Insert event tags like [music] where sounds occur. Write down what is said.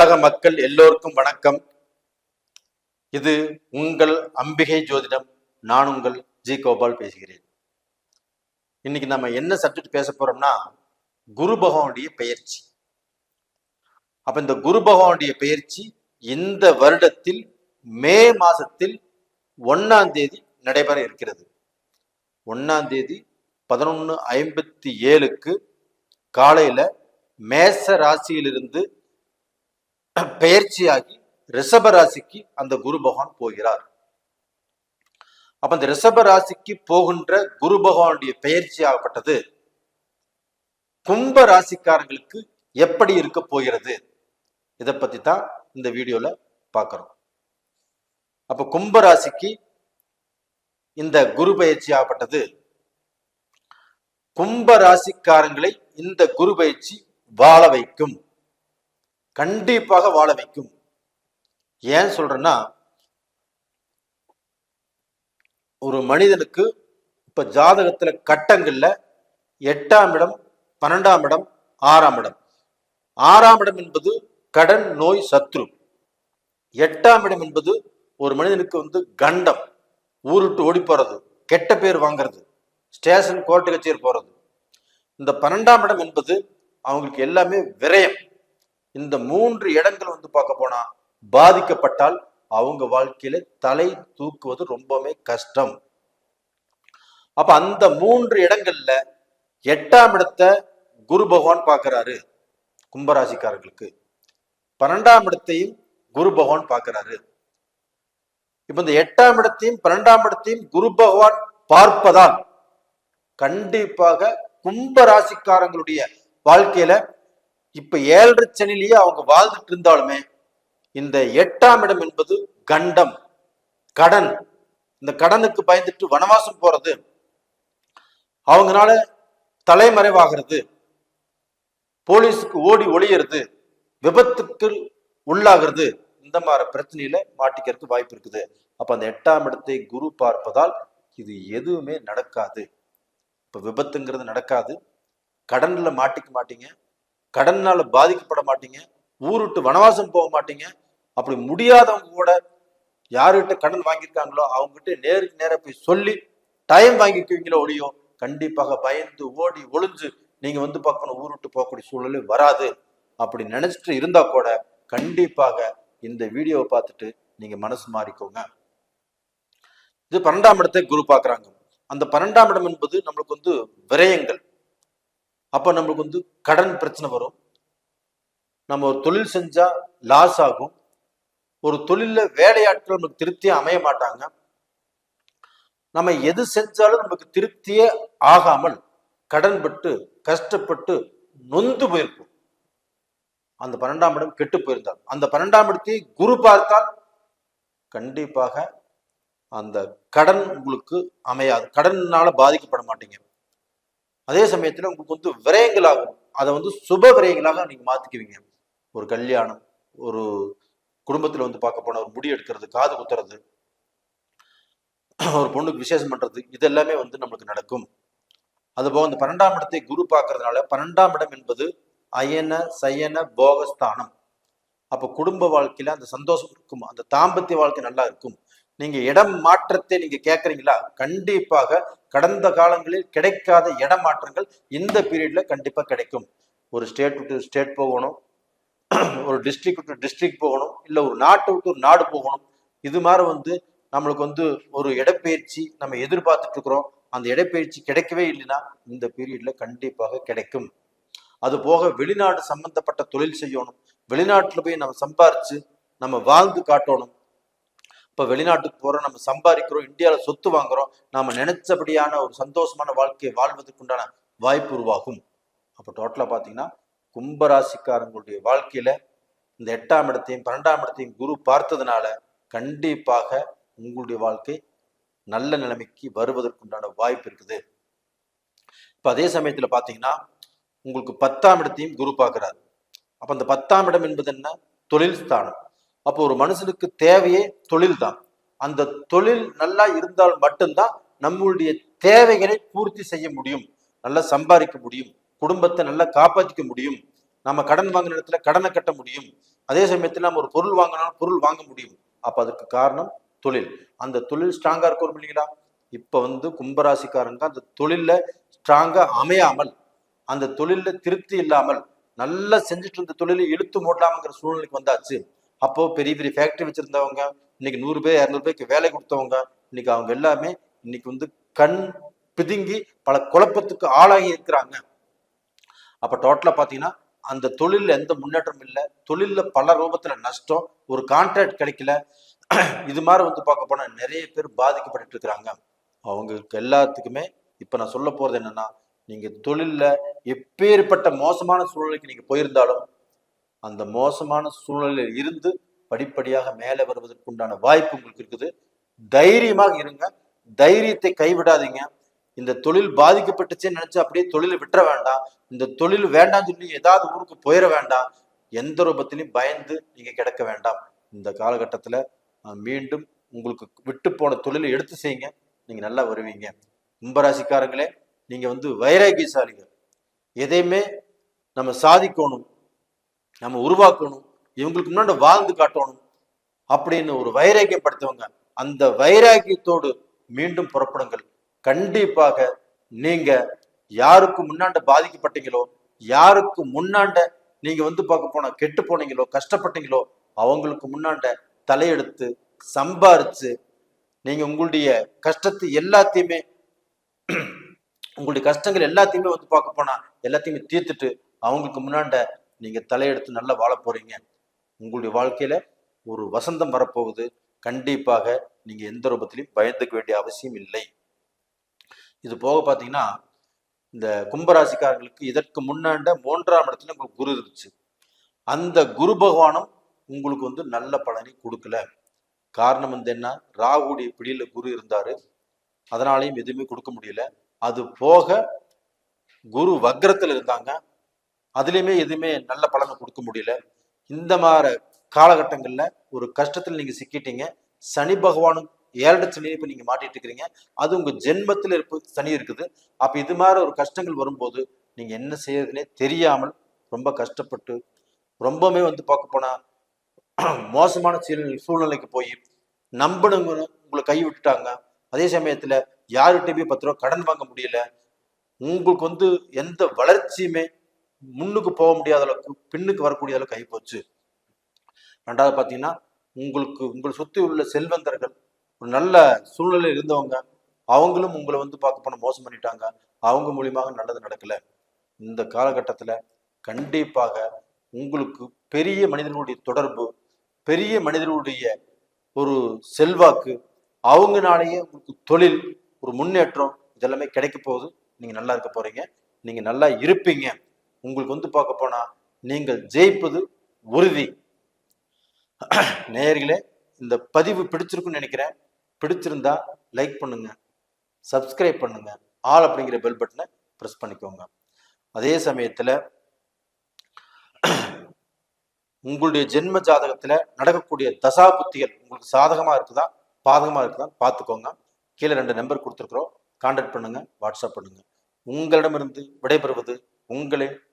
உலக மக்கள் எல்லோருக்கும் வணக்கம். இது உங்கள் அம்பிகை ஜோதிடம் நான் உங்கள் ஜி கோபால் பேசுகிறேன். இன்னைக்கு நம்ம என்ன சப்ஜெக்ட் பேச போறோம்னா குரு பகவானுடைய பெயர்ச்சி. அப்ப இந்த குரு பகவானுடைய பெயர்ச்சி இந்த வருடத்தில் மே மாசத்தில் ஒன்னாம் தேதி நடைபெற இருக்கிறது. ஒன்னாம் தேதி பதினொன்று ஐம்பத்தி ஏழுக்கு காலையில மேச ராசியிலிருந்து பெயர்ச்சியாகி ரிஷப ராசிக்கு அந்த குரு பகவான் போகிறார். அப்ப அந்த ரிஷப ராசிக்கு போகின்ற குரு பகவானுடைய பெயர்ச்சி ஆகப்பட்டது. கும்ப ராசிக்காரங்களுக்கு எப்படி இருக்க போகிறது? இதை பத்தி தான் இந்த வீடியோல பார்க்கிறோம் அப்ப கும்ப ராசிக்கு இந்த குரு பயிற்சி ஆகப்பட்டது. கும்ப ராசிக்காரங்களை இந்த குரு பயிற்சி வாழ வைக்கும். கண்டிப்பாக வாழ வைக்கும். ஏன் சொல்றேன்னா ஒரு மனிதனுக்கு இப்ப ஜாதகத்துல கட்டங்கள்ல எட்டாம் இடம் பன்னெண்டாம் இடம் ஆறாம் இடம். ஆறாம் இடம் என்பது கடன் நோய் சத்ரு. எட்டாம் இடம் என்பது ஒரு மனிதனுக்கு வந்து கண்டம் ஊருட்டு ஓடி போறது கெட்ட பேர் வாங்குறது ஸ்டேஷன் கோர்ட்டு கச்சேரி போறது. இந்த பன்னெண்டாம் இடம் என்பது அவங்களுக்கு எல்லாமே விரயம். இந்த மூன்று இடங்கள் வந்து பார்க்க போனா பாதிக்கப்பட்டால் அவங்க வாழ்க்கையில தலை தூக்குவது ரொம்பவுமே கஷ்டம். அப்ப அந்த மூன்று இடங்கள்ல எட்டாம் இடத்தை குரு பகவான் பார்க்கிறாரு கும்பராசிக்காரர்களுக்கு. பன்னெண்டாம் இடத்தையும் குரு பகவான் பார்க்கிறாரு. இப்ப இந்த எட்டாம் இடத்தையும் பன்னெண்டாம் இடத்தையும் குரு பகவான் பார்ப்பதால் கண்டிப்பாக கும்ப ராசிக்காரங்களுடைய வாழ்க்கையில இப்ப ஏழரை சனிலேயே அவங்க வாழ்ந்துட்டு இருந்தாலுமே இந்த எட்டாம் இடம் என்பது கண்டம் கடன். இந்த கடனுக்கு பயந்துட்டு வனவாசம் போறது அவங்கனால தலைமறைவாகிறது போலீஸுக்கு ஓடி ஒளியறது விபத்துக்கு உள்ளாகிறது இந்த மாதிரி பிரச்சனையில மாட்டிக்கிறதுக்கு வாய்ப்பு இருக்குது. அப்ப அந்த எட்டாம் இடத்தை குரு பார்ப்பதால் இது எதுவுமே நடக்காது. இப்ப விபத்துங்கிறது நடக்காது. கடன்ல மாட்டிக்க மாட்டீங்க. கடனால் பாதிக்கப்பட மாட்டீங்க ஊருட்டு வனவாசம் போக மாட்டீங்க அப்படி முடியாதவங்க கூட யாருகிட்ட கடன் வாங்கியிருக்காங்களோ அவங்ககிட்ட நேருக்கு நேரா போய் சொல்லி டைம் வாங்கிக்குவீங்களோ ஒழியோ கண்டிப்பாக பயந்து ஓடி ஒளிஞ்சு நீங்க வந்து பார்க்கணும் ஊருட்டு விட்டு போகக்கூடிய சூழலே வராது. அப்படி நினைச்சிட்டு இருந்தா கூட கண்டிப்பாக இந்த வீடியோவை பார்த்துட்டு நீங்க மனசு மாறிக்கோங்க. இது பன்னெண்டாம் இடத்தை குரு பார்க்குறாங்க. அந்த பன்னெண்டாம் இடம் என்பது நம்மளுக்கு வந்து விரயங்கள். அப்போ நம்மளுக்கு வந்து கடன் பிரச்சனை வரும். நம்ம ஒரு தொழில் செஞ்சால் லாஸ் ஆகும். ஒரு தொழிலில் வேலையாட்கள் நமக்கு திருப்தியே அமைய மாட்டாங்க. நம்ம எது செஞ்சாலும் நமக்கு திருப்தியே ஆகாமல் கடன்பட்டு கஷ்டப்பட்டு நொந்து போயிருக்கும் அந்த பன்னெண்டாம் இடம் கெட்டு போயிருந்தால். அந்த பன்னெண்டாம் இடத்தை குரு பார்த்தால் கண்டிப்பாக அந்த கடன் உங்களுக்கு அமையாது. கடன்னால பாதிக்கப்பட மாட்டீங்க. அதே சமயத்துல உங்களுக்கு வந்து விரயங்கள் ஆகும் அதை வந்து சுப விரயங்களாக நீங்க மாத்திக்குவீங்க. ஒரு கல்யாணம் ஒரு குடும்பத்துல வந்து பார்க்க போனால் ஒரு முடி எடுக்கிறது காது குத்துறது ஒரு பொண்ணுக்கு விசேஷம் பண்றது இது எல்லாமே வந்து நம்மளுக்கு நடக்கும். அதுபோக இந்த பன்னெண்டாம் இடத்தை குரு பார்க்கறதுனால பன்னெண்டாம் இடம் என்பது அயன சயன போகஸ்தானம். அப்போ குடும்ப வாழ்க்கையில அந்த சந்தோஷம் இருக்கும். அந்த தாம்பத்திய வாழ்க்கை நல்லா இருக்கும். நீங்க இடம் மாற்றத்தை நீங்க கேட்கறீங்களா கண்டிப்பாக கடந்த காலங்களில் கிடைக்காத இடம் மாற்றங்கள் இந்த பீரியட்ல கண்டிப்பா கிடைக்கும். ஒரு ஸ்டேட் விட்டு ஸ்டேட் போகணும். ஒரு டிஸ்ட்ரிக்ட் விட்டு டிஸ்ட்ரிக்ட் போகணும். இல்ல ஒரு நாட்டை விட்டு ஒரு நாடு போகணும். இது மாதிரி வந்து நம்மளுக்கு வந்து ஒரு இடப்பெயர்ச்சி நம்ம எதிர்பார்த்துட்டு இருக்கிறோம். அந்த இடப்பெயர்ச்சி கிடைக்கவே இல்லைன்னா இந்த பீரியட்ல கண்டிப்பாக கிடைக்கும். அது போக வெளிநாடு சம்பந்தப்பட்ட தொழில் செய்யணும். வெளிநாட்டுல போய் நம்ம சம்பாரிச்சு நம்ம வாழ்ந்து காட்டணும். இப்ப வெளிநாட்டுக்கு போறோம் நம்ம சம்பாதிக்கிறோம் இந்தியாவில் சொத்து வாங்குறோம் நாம நினைச்சபடியான ஒரு சந்தோஷமான வாழ்க்கையை வாழ்வதற்குண்டான வாய்ப்பு உருவாகும். அப்ப டோட்டலா பாத்தீங்கன்னா கும்பராசிக்காரங்களுடைய வாழ்க்கையில இந்த எட்டாம் இடத்தையும் பன்னெண்டாம் இடத்தையும் குரு பார்த்ததுனால கண்டிப்பாக உங்களுடைய வாழ்க்கை நல்ல நிலைமைக்கு வருவதற்குண்டான வாய்ப்பு இருக்குது. இப்ப அதே சமயத்துல பாத்தீங்கன்னா உங்களுக்கு பத்தாம் இடத்தையும் குரு பார்க்குறாரு அப்ப அந்த பத்தாம் இடம் என்பது என்ன? தொழில் ஸ்தானம். அப்போ ஒரு மனுஷனுக்கு தேவையே தொழில் தான் அந்த தொழில் நல்லா இருந்தால் மட்டும்தான் நம்மளுடைய தேவைகளை பூர்த்தி செய்ய முடியும். நல்லா சம்பாதிக்க முடியும். குடும்பத்தை நல்லா காப்பாற்றிக்க முடியும். நம்ம கடன் வாங்கின இடத்துல கடனை கட்ட முடியும். அதே சமயத்தில் நம்ம ஒரு பொருள் வாங்கினாலும் பொருள் வாங்க முடியும். அப்போ அதுக்கு காரணம் தொழில். அந்த தொழில் ஸ்ட்ராங்கா இருக்கும் இல்லைங்களா? இப்ப வந்து கும்பராசிக்காரங்க அந்த தொழிலில் ஸ்ட்ராங்கா அமையாமல் அந்த தொழில்ல திருப்தி இல்லாமல் நல்லா செஞ்சுட்டு இருந்த தொழிலை இழுத்து மூடலாமங்கிற சூழ்நிலைக்கு வந்தாச்சு. அப்போ பெரிய பெரிய ஃபேக்டரி வச்சிருந்தவங்க இன்னைக்கு நூறு பேர் இரநூறு பேருக்கு வேலை கொடுத்தவங்க இன்னைக்கு அவங்க எல்லாமே இன்னைக்கு வந்து கண் பிதுங்கி பல குழப்பத்துக்கு ஆளாகி இருக்கிறாங்க. அப்ப டோட்டலா பாத்தீங்கன்னா அந்த தொழில்ல எந்த முன்னேற்றம் இல்லை. தொழில்ல பல ரூபத்துல நஷ்டம். ஒரு கான்ட்ராக்ட் கிடைக்கல. இது மாதிரி வந்து பார்க்க போனா நிறைய பேர் பாதிக்கப்பட்டு இருக்கிறாங்க. அவங்களுக்கு எல்லாத்துக்குமே இப்ப நான் சொல்ல போறது என்னன்னா நீங்க தொழில்ல எப்பேற்பட்ட மோசமான சூழ்நிலைக்கு நீங்க போயிருந்தாலும் அந்த மோசமான சூழ்நிலையில் இருந்து படிப்படியாக மேலே வருவதற்குண்டான வாய்ப்பு உங்களுக்கு இருக்குது. தைரியமாக இருங்க. தைரியத்தை கைவிடாதீங்க. இந்த தொழில் பாதிக்கப்பட்டுச்சேன்னு நினைச்சு அப்படியே தொழிலை விட்டுற வேண்டாம். இந்த தொழில் வேண்டாம் சொல்லி ஏதாவது ஊருக்கு போயிட வேண்டாம். எந்த ரூபத்திலையும் பயந்து நீங்க கிடக்க வேண்டாம். இந்த காலகட்டத்துல மீண்டும் உங்களுக்கு விட்டு போன தொழிலை எடுத்து செய்யுங்க. நீங்க நல்லா வருவீங்க. கும்பராசிக்காரங்களே நீங்க வந்து வைராகியசாலிகள். எதையுமே நம்ம சாதிக்கணும். நம்ம உருவாக்கணும். இவங்களுக்கு முன்னாடி வாழ்ந்து காட்டணும் அப்படின்னு ஒரு வைராக்கியப்படுத்தவங்க. அந்த வைராக்கியத்தோடு மீண்டும் புறப்படுங்கள். கண்டிப்பாக நீங்க யாருக்கு முன்னாண்ட பாதிக்கப்பட்டீங்களோ யாருக்கு முன்னாண்ட நீங்க வந்து பார்க்க போனா கெட்டு போனீங்களோ கஷ்டப்பட்டீங்களோ அவங்களுக்கு முன்னாண்ட தலையெடுத்து சம்பாரிச்சு நீங்க உங்களுடைய கஷ்டத்தை எல்லாத்தையுமே உங்களுடைய கஷ்டங்கள் எல்லாத்தையுமே வந்து பார்க்க போனா எல்லாத்தையுமே தீர்த்துட்டு அவங்களுக்கு முன்னாண்ட நீங்கள் தலையெடுத்து நல்லா வாழ போகிறீங்க உங்களுடைய வாழ்க்கையில் ஒரு வசந்தம் வரப்போகுது. கண்டிப்பாக நீங்கள் எந்த ரூபத்திலையும் பயந்துக்க வேண்டிய அவசியம் இல்லை. இது போக பார்த்தீங்கன்னா இந்த கும்பராசிக்காரர்களுக்கு இதற்கு முன்னாண்ட மூன்றாம் இடத்துல உங்களுக்கு குரு இருந்துச்சு. அந்த குரு பகவானும் உங்களுக்கு வந்து நல்ல பலனை கொடுக்கல. காரணம் வந்து என்ன? ராகுடைய பிடியில் குரு இருந்தார். அதனாலையும் எதுவுமே கொடுக்க முடியல. அது போக குரு வக்ரத்தில் இருந்தாங்க. அதுலேயுமே எதுவுமே நல்ல பலனை கொடுக்க முடியல. இந்த மாதிரி காலகட்டங்களில் ஒரு கஷ்டத்தில் நீங்கள் சிக்கிட்டீங்க. சனி பகவானும் ஏழரை சனி இப்போ நீங்கள் மாட்டிட்டு இருக்கிறீங்க. அது உங்கள் ஜென்மத்தில் இருப்ப சனி இருக்குது. அப்போ இது மாதிரி ஒரு கஷ்டங்கள் வரும்போது நீங்கள் என்ன செய்யறதுனே தெரியாமல் ரொம்ப கஷ்டப்பட்டு ரொம்பவுமே வந்து பார்க்க போனால் [clears throat] மோசமான சூழ்நிலை சூழ்நிலைக்கு போய் நம்பினவங்க உங்களை கை விட்டுட்டாங்க. அதே சமயத்தில் யார்கிட்டயுமே பத்து ரூபா கடன் வாங்க முடியல. உங்களுக்கு வந்து எந்த வளர்ச்சியுமே முன்னுக்கு போக முடியாத அளவுக்கு பின்னுக்கு வரக்கூடிய அளவுக்கு ஆகி போச்சு ரெண்டாவது பார்த்தீங்கன்னா உங்களுக்கு உங்களை சுற்றி உள்ள செல்வந்தர்கள் ஒரு நல்ல சூழ்நிலையில் இருந்தவங்க அவங்களும் உங்களை வந்து பார்க்க போன மோசம் பண்ணிட்டாங்க. அவங்க மூலியமாக நல்லது நடக்கலை. இந்த காலகட்டத்தில் கண்டிப்பாக உங்களுக்கு பெரிய மனிதனுடைய தொடர்பு பெரிய மனிதனுடைய ஒரு செல்வாக்கு அவங்கனாலேயே உங்களுக்கு தொழில் ஒரு முன்னேற்றம் இதெல்லாமே கிடைக்க போகுது. நீங்கள் நல்லா இருக்க போகிறீங்க நீங்கள் நல்லா இருப்பீங்க. உங்களுக்கு வந்து பார்க்க போனா நீங்கள் ஜெயிப்பது உறுதி. நேயர்களே இந்த பதிவு பிடிச்சிருக்குன்னு நினைக்கிறேன். பிடிச்சிருந்தா லைக் பண்ணுங்க. சப்ஸ்கிரைப் பண்ணுங்க. ஆல் அப்படிங்கிற பெல் பட்டனை ப்ரெஸ் பண்ணிக்கோங்க. அதே சமயத்தில் உங்களுடைய ஜென்ம ஜாதகத்தில் நடக்கக்கூடிய தசா புத்திகள் உங்களுக்கு சாதகமாக இருக்குதா? பாதகமாக இருக்குதா? பார்த்துக்கோங்க. கீழே ரெண்டு நம்பர் கொடுத்துருக்குறோம். கான்டாக்ட் பண்ணுங்கள் வாட்ஸ்அப் பண்ணுங்கள் உங்களிடமிருந்து விடைபெறுவது உங்களின்